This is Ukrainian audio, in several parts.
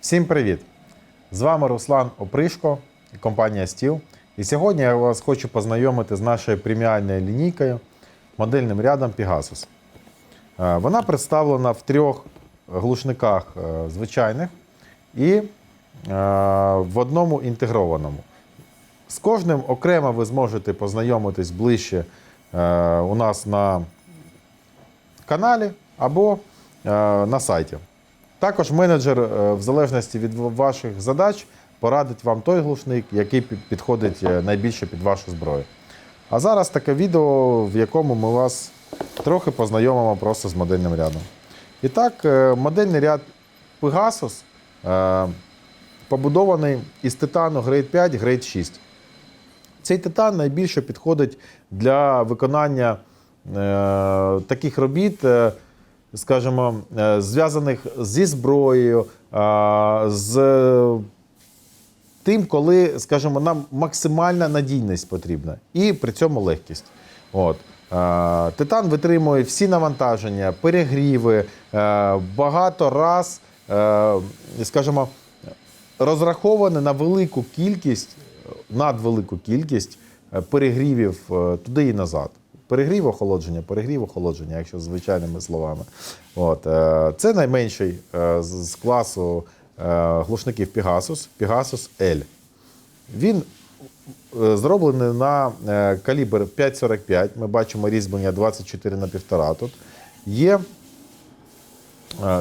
Всім привіт! З вами Руслан Опришко і компанія Стіл. І сьогодні я вас хочу познайомити з нашою преміальною лінійкою модельним рядом Pegasus. Е, Вона представлена в трьох глушниках е, звичайних і е, в одному інтегрованому. З кожним окремо ви зможете познайомитись ближче у нас на каналі або на сайті. Також менеджер, е, в залежності від ваших задач, порадить вам той глушник, який підходить е, найбільше під вашу зброю. А зараз таке відео, в якому ми вас трохи познайомимо просто з модельним рядом. І так, е, модельний ряд Pegasus побудований із титану Grade 5, Grade 6. Цей титан найбільше підходить для виконання таких робіт, скажімо, е, зв'язаних зі зброєю, е, з тим, коли, скажімо, нам максимальна надійність потрібна і при цьому легкість. От. Е, Титан витримує всі навантаження, перегріви, багато раз, скажімо, розраховане на велику кількість, надвелику кількість перегрівів туди і назад. Перегрів охолодження, перегрів охолодження, якщо звичайними словами. От, е, це найменший е, з класу е, глушників Pegasus, Pegasus L. Він зроблений на калібр 5,45. Ми бачимо різьблення 24 на 1,5 тут. Є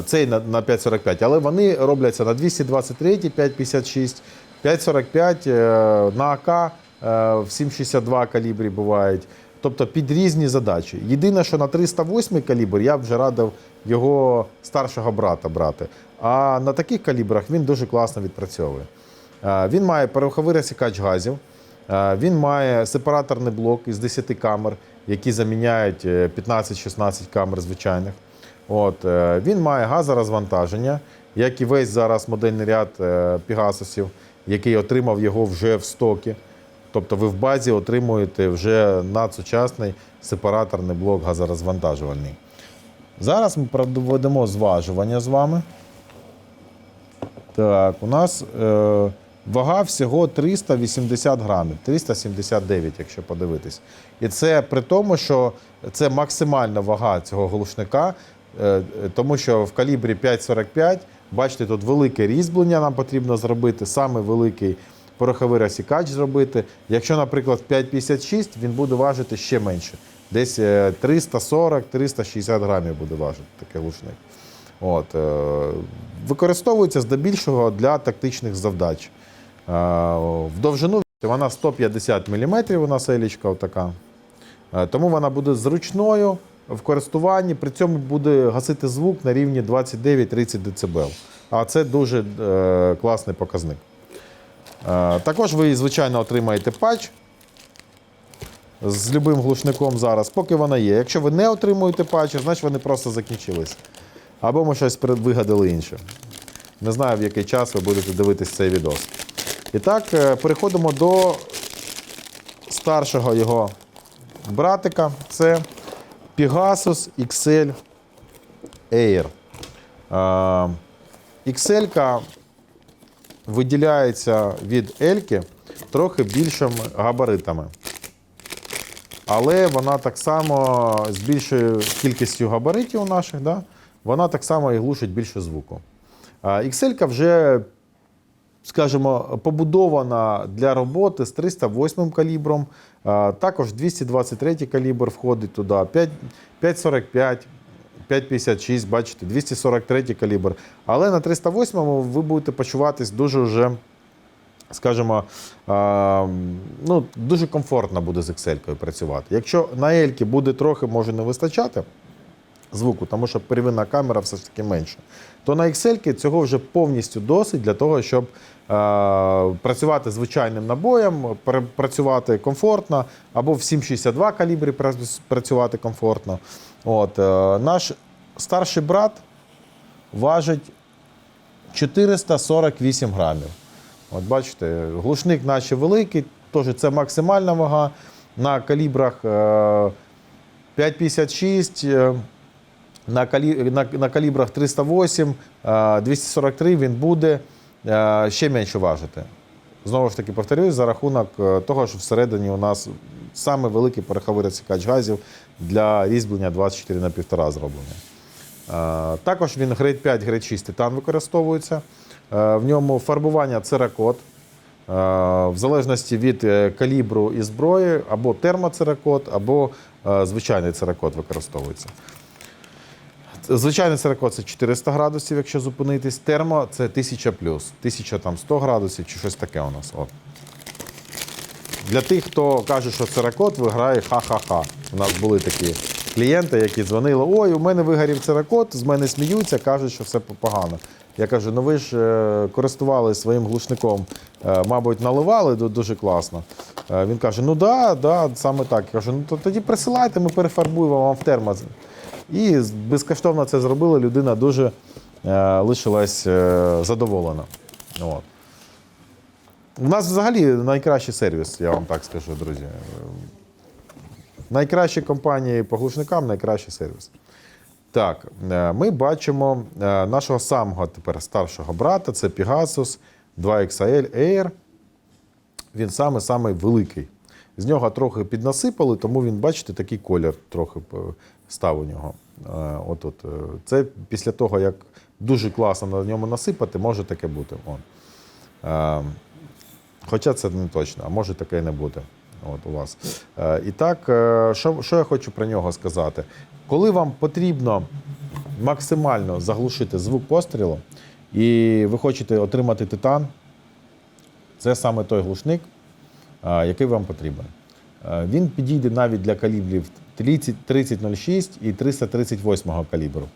цей на, на 5,45, але вони робляться на 223, 5,56, 5,45 е, на АК в 7,62 калібрі бувають. Тобто під різні задачі. Єдине, що на 308 калібр я б вже радив його старшого брата брати. А на таких калібрах він дуже класно відпрацьовує. Е, Він має пороховий розсікач газів. Е, Він має сепараторний блок із 10 камер, які заміняють е, 15-16 камер звичайних. От, е, він має газорозвантаження, як і весь зараз модельний ряд е, Пегасусів, який отримав його вже в стокі. Тобто ви в базі отримуєте вже надсучасний сепараторний блок газорозвантажувальний. Зараз ми проведемо зважування з вами. Так, у нас е, вага всього 380 грамів, 379, якщо подивитись. І це при тому, що це максимальна вага цього глушника, е, тому що в калібрі 5,45, бачите, тут велике різьблення нам потрібно зробити, саме великий пороховий розсікач зробити. Якщо, наприклад, 5,56, він буде важити ще менше. Десь е, 340-360 грамів буде важити такий глушник. От, е, використовується здебільшого для тактичних завдач. Е, в довжину вона 150 мм, у нас така. Е, тому вона буде зручною в користуванні, при цьому буде гасити звук на рівні 29-30 дБ. А це дуже е, класний показник. Е, також ви, звичайно, отримаєте патч з любим глушником зараз, поки вона є. Якщо ви не отримуєте патчі, значить вони просто закінчились. Або ми щось вигадали інше. Не знаю, в який час ви будете дивитись цей відос. І так, е, переходимо до старшого його братика. Це Pegasus XL Air. Е, XL виділяється від Ельки трохи більшими габаритами. Але вона так само з більшою кількістю габаритів у наших, да, вона так само і глушить більше звуку. XL вже, скажімо, побудована для роботи з 308 калібром. Також 223 калібр входить туди, 5,45, 5,56, бачите, 243 калібр. Але на 308-му ви будете почуватись дуже вже скажімо, ну, дуже комфортно буде з Excel працювати. Якщо на Ельки буде трохи може не вистачати звуку, тому що первинна камера все ж таки менша, то на Excel цього вже повністю досить для того, щоб працювати звичайним набоєм, працювати комфортно, або в 7,62 калібрі працювати комфортно. От, е, наш старший брат важить 448 грамів. От бачите, глушник наче великий, теж це максимальна вага на калібрах е, 5,56, е, На, калі, на, на калібрах 308, е, 243 він буде е, ще менше важити. Знову ж таки, повторюсь, за рахунок е, того, що всередині у нас саме великий пороховий розсікач газів для різьблення 24 на 1,5 зроблений. Е, Також він грейд 5, грейд 6 титан використовується. Е, В ньому фарбування церакот. В залежності від калібру і зброї, або термоцеракот, або звичайний церакот використовується. Звичайний церакот це 400 градусів, якщо зупинитись. Термо це 1000 плюс, 1100 градусів чи щось таке у нас. От. Для тих, хто каже, що церакот виграє ха-ха-ха. У нас були такі клієнти, які дзвонили: ой, у мене вигорів церакот, з мене сміються, кажуть, що все погано. Я кажу, ну ви ж е, користувалися своїм глушником, е, мабуть, наливали дуже класно. Е, Він каже: ну да, да, саме так. Я кажу, ну то тоді присилайте, ми перефарбуємо вам в термос. І безкоштовно це зробили. Людина дуже е, лишилась е, задоволена. От. У нас взагалі найкращий сервіс, я вам так скажу, друзі. Найкращі компанії по глушникам, найкращий сервіс. Так, е, ми бачимо нашого самого тепер старшого брата, це Pegasus 2XL Air. Він саме самий великий. З нього трохи піднасипали, тому він, бачите, такий колір трохи е, став у нього. Е, От, от. е, Це після того, як дуже класно на ньому насипати, може таке бути. Е, Хоча це не точно, а може таке і не бути. От у вас. І так, що, що я хочу про нього сказати? Коли вам потрібно максимально заглушити звук пострілу, і ви хочете отримати титан, це саме той глушник, який вам потрібен. Він підійде навіть для калібрів 3006 і 338 калібру.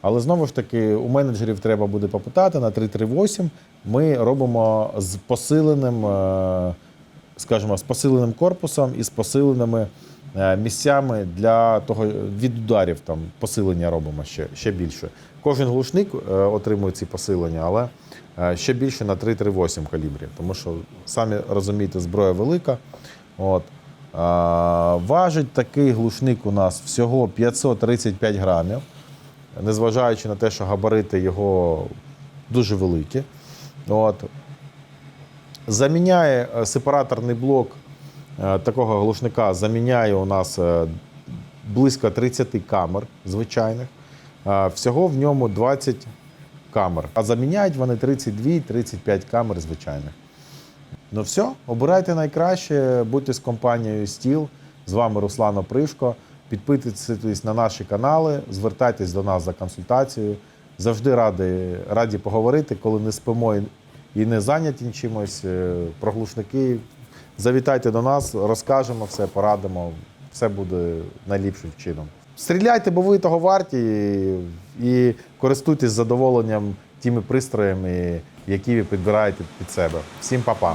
Але знову ж таки, у менеджерів треба буде попитати на 338. Ми робимо з посиленим, е, скажімо, з посиленим корпусом і з посиленими місцями для того від ударів там посилення робимо ще, ще більше. Кожен глушник е, отримує ці посилення, але е, ще більше на 338 калібрів, тому що самі розумієте, зброя велика. От. Важить такий глушник у нас всього 535 грамів незважаючи на те, що габарити його дуже великі. От. Заміняє е, сепараторний блок е, такого глушника, заміняє у нас е, близько 30 камер звичайних. Е, Всього в ньому 20 камер. А заміняють вони 32-35 камер звичайних. Ну все, обирайте найкраще, будьте з компанією Стіл. З вами Руслан Опришко. Підписуйтесь на наші канали, звертайтесь до нас за консультацією. Завжди раді, раді поговорити, коли не спимо і- не зайняті чимось. е, Про глушники. Завітайте до нас, розкажемо все, порадимо. Все буде найліпшим чином. Стріляйте, бо ви того варті, і, користуйтесь задоволенням тими пристроями, які ви підбираєте під себе. Всім па-па!